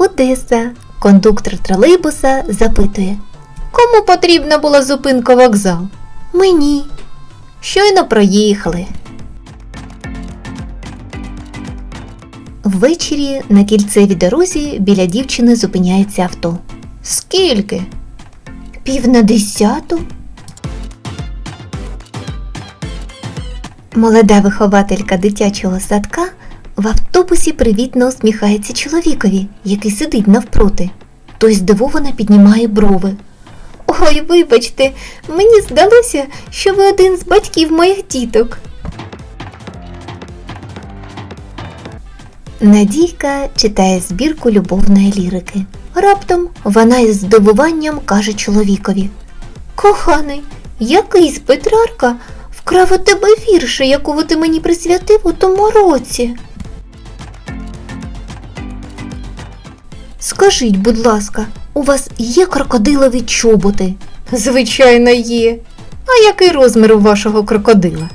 Одеса. Кондуктор тролейбуса запитує. Кому потрібна була зупинка вокзал? Мені. Щойно проїхали. Ввечері на кільцевій дорозі біля дівчини зупиняється авто. Скільки? Пів на десяту. Молода вихователька дитячого садка в автобусі привітно усміхається чоловікові, який сидить навпроти. Той здивовано піднімає брови. Ой, вибачте, мені здалося, що ви один з батьків моїх діток. Надійка читає збірку любовної лірики. Раптом вона із здивуванням каже чоловікові: Коханий, який з Петрарка вкрав у тебе вірші, якого ти мені присвятив у тому році. Скажіть, будь ласка, у вас є крокодилові чоботи? Звичайно, є. А який розмір у вашого крокодила?